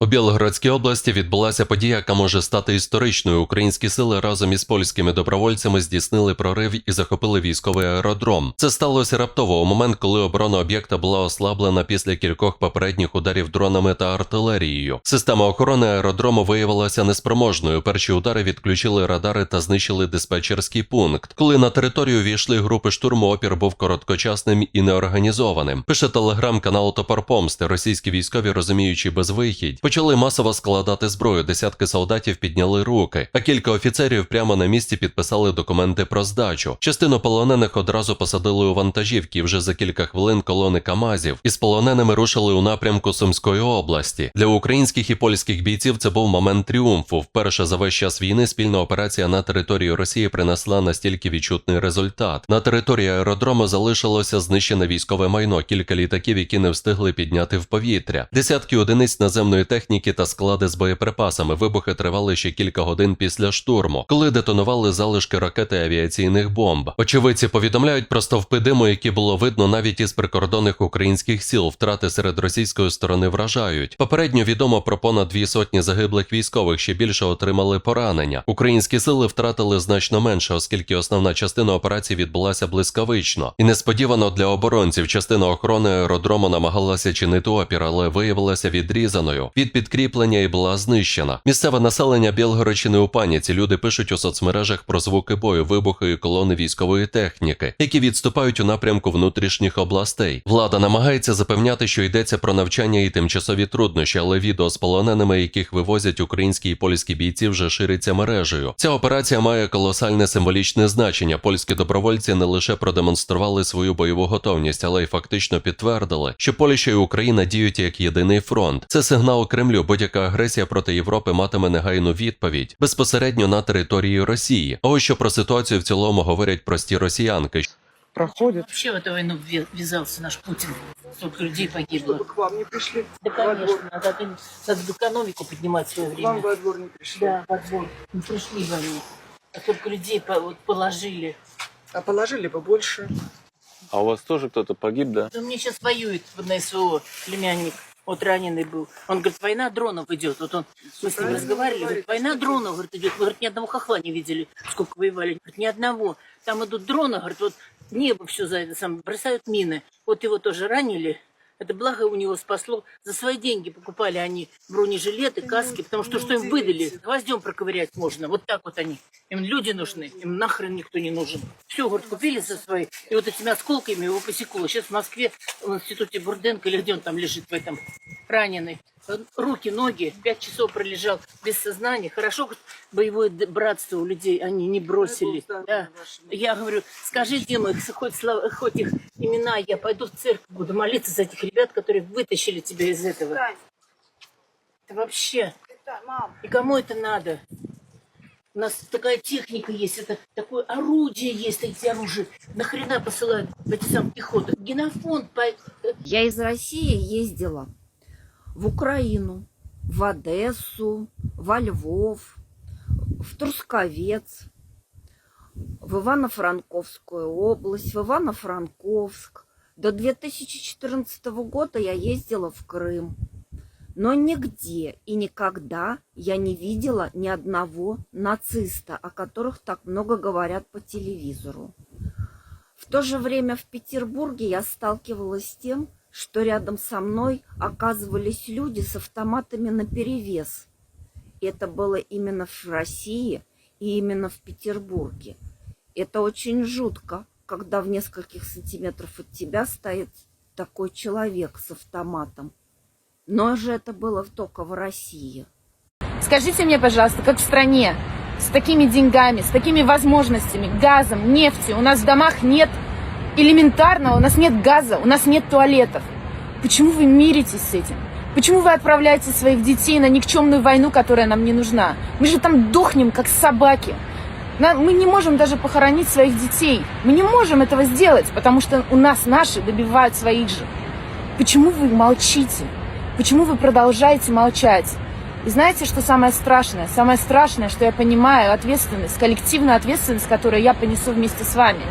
У Білгородській області відбулася подія, яка може стати історичною. Українські сили разом із польськими добровольцями здійснили прорив і захопили військовий аеродром. Це сталося раптово у момент, коли оборона об'єкта була ослаблена після кількох попередніх ударів дронами та артилерією. Система охорони аеродрому виявилася неспроможною. Перші удари відключили радари та знищили диспетчерський пункт. Коли на територію війшли групи штурму, опір був короткочасним і неорганізованим. Пише телеграм-канал Топор Помсти. Російські військові, розуміючи безвихідь, почали масово складати зброю. Десятки солдатів підняли руки, а кілька офіцерів прямо на місці підписали документи про здачу. Частину полонених одразу посадили у вантажівки. Вже за кілька хвилин колони Камазів із полоненими рушили у напрямку Сумської області. Для українських і польських бійців це був момент тріумфу. Вперше за весь час війни спільна операція на території Росії принесла настільки відчутний результат. На території аеродрому залишилося знищене військове майно, кілька літаків, які не встигли підняти в повітря, десятки одиниць наземної техніки та склади з боєприпасами. Вибухи тривали ще кілька годин після штурму, коли детонували залишки ракети авіаційних бомб. Очевидці повідомляють про стовпи диму, які було видно навіть із прикордонних українських сіл. Втрати серед російської сторони вражають. Попередньо відомо про понад дві сотні загиблих військових, ще більше отримали поранення. Українські сили втратили значно менше, оскільки основна частина операції відбулася блискавично. І несподівано для оборонців частина охорони аеродрому намагалася чинити опір, але виявилася відрізаною від підкріплення і була знищена. Місцеве населення Білгородщини у паніці. Люди пишуть у соцмережах про звуки бою, вибухи і колони військової техніки, які відступають у напрямку внутрішніх областей. Влада намагається запевняти, що йдеться про навчання і тимчасові труднощі, але відео з полоненими, яких вивозять українські і польські бійці, вже шириться мережею. Ця операція має колосальне символічне значення. Польські добровольці не лише продемонстрували свою бойову готовність, але й фактично підтвердили, що Польща і Україна діють як єдиний фронт. Це сигнал Кремлю. Будь-яка агресія проти Європи матиме негайну відповідь безпосередньо на території Росії. А ось що про ситуацію в цілому говорять прості росіянки. проходит. Вообще в эту войну вве- ввязался наш Путин. Столько людей погибло. Чтобы к вам не пришли. Да, во конечно, двор. надо, надо экономику поднимать в свое К вам время. во двор не пришли. Да, во двор. Не пришли в они. А только людей по- вот положили. А положили бы больше. А у вас тоже кто-то погиб, да? Да мне сейчас воюет на СВО племянник. Вот раненый был. Он говорит, война дронов идет. Вот он, мы с ним разговаривали, говорит. война дронов говорит, идет. Мы, говорит, ни одного хохла не видели, сколько воевали. Говорит, ни одного. Там идут дроны, говорит, вот небо все за это сам бросают мины. Вот его тоже ранили. Это благо у него спасло. За свои деньги покупали они бронежилеты, каски, потому что что им выдали? Гвоздем проковырять можно. Вот так вот они. Им люди нужны, им нахрен никто не нужен. Все, говорит, купили за свои. И вот этими осколками его посекло. Сейчас в Москве, в институте Бурденко, или где он там лежит в этом, раненый. Руки, ноги, пять часов пролежал без сознания. Хорошо, хоть боевое братство у людей они не бросили. Да. Я говорю, скажи, Дима, их хоть, слова- хоть их имена, я пойду в церковь, буду молиться за этих ребят, которые вытащили тебя из этого. Это вообще. И кому это надо? У нас такая техника есть, это такое орудие есть, эти оружия. Нахрена посылают эти самые пехоты? Генофонд, по- Я из России ездила в Украину, в Одессу, во Львов, в Трусковец, в Ивано-Франковскую область, в Ивано-Франковск. До 2014 года я ездила в Крым. Но нигде и никогда я не видела ни одного нациста, о которых так много говорят по телевизору. В то же время в Петербурге я сталкивалась с тем, что рядом со мной оказывались люди с автоматами наперевес. Это было именно в России и именно в Петербурге. Это очень жутко, когда в нескольких сантиметров от тебя стоит такой человек с автоматом. Но же это было только в России. Скажите мне, пожалуйста, как в стране с такими деньгами, с такими возможностями, газом, нефтью, у нас в домах нет элементарного, у нас нет газа, у нас нет туалетов. Почему вы миритесь с этим? Почему вы отправляете своих детей на никчемную войну, которая нам не нужна? Мы же там дохнем, как собаки. Мы не можем даже похоронить своих детей. Мы не можем этого сделать, потому что у нас наши добивают своих же. Почему вы молчите? Почему вы продолжаете молчать? И знаете, что самое страшное? Самое страшное, что я понимаю ответственность, коллективную ответственность, которую я понесу вместе с вами.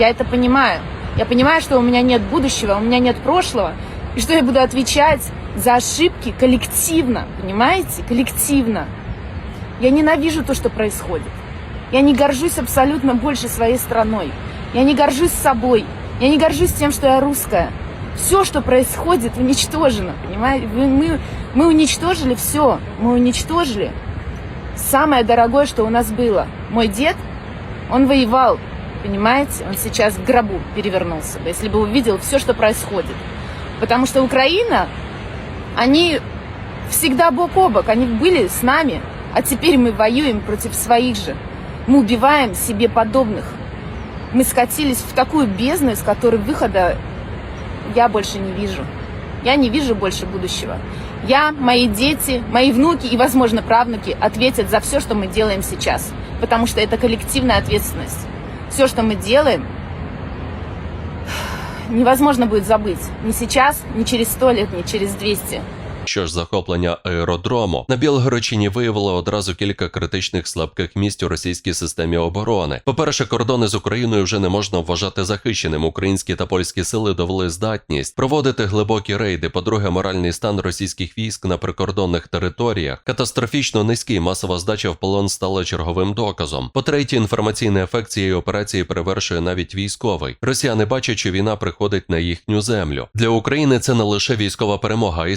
Я это понимаю. Я понимаю, что у меня нет будущего, у меня нет прошлого. И что я буду отвечать за ошибки коллективно, понимаете? Коллективно. Я ненавижу то, что происходит. Я не горжусь абсолютно больше своей страной. Я не горжусь собой. Я не горжусь тем, что я русская. Все, что происходит, уничтожено, понимаете? Мы, мы уничтожили все. Мы уничтожили самое дорогое, что у нас было. Мой дед, он воевал, понимаете? Он сейчас в гробу перевернулся бы, если бы увидел все, что происходит. Потому что Украина, они всегда бок о бок, они были с нами, а теперь мы воюем против своих же. Мы убиваем себе подобных. Мы скатились в такую бездну, из которой выхода я больше не вижу. Я не вижу больше будущего. Я, мои дети, мои внуки и, возможно, правнуки ответят за все, что мы делаем сейчас. Потому что это коллективная ответственность. Все, что мы делаем, невозможно будет забыть. Ни сейчас, ни через сто лет, ни через 200. Що ж захоплення аеродрому на Білгородчині виявило одразу кілька критичних слабких місць у російській системі оборони. По-перше, кордони з Україною вже не можна вважати захищеним. Українські та польські сили довели здатність проводити глибокі рейди. По-друге, моральний стан російських військ на прикордонних територіях катастрофічно низький. Масова здача в полон стала черговим доказом. По-третє, інформаційний ефект цієї операції перевершує навіть військовий. Росіяни бачать, що війна приходить на їхню землю. Для України це не лише військова перемога, а й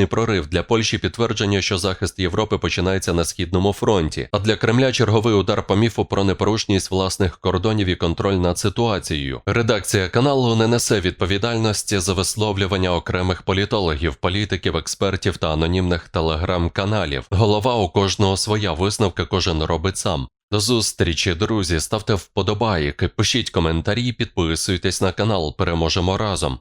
стратегічний прорив. Для Польщі підтвердження, що захист Європи починається на східному фронті. А для Кремля черговий удар по міфу про непорушність власних кордонів і контроль над ситуацією. Редакція каналу не несе відповідальності за висловлювання окремих політологів, політиків, експертів та анонімних телеграм-каналів. Голова у кожного своя висновка кожен робить сам. До зустрічі, друзі. Ставте вподобайки, пишіть коментарі, підписуйтесь на канал. Переможемо разом.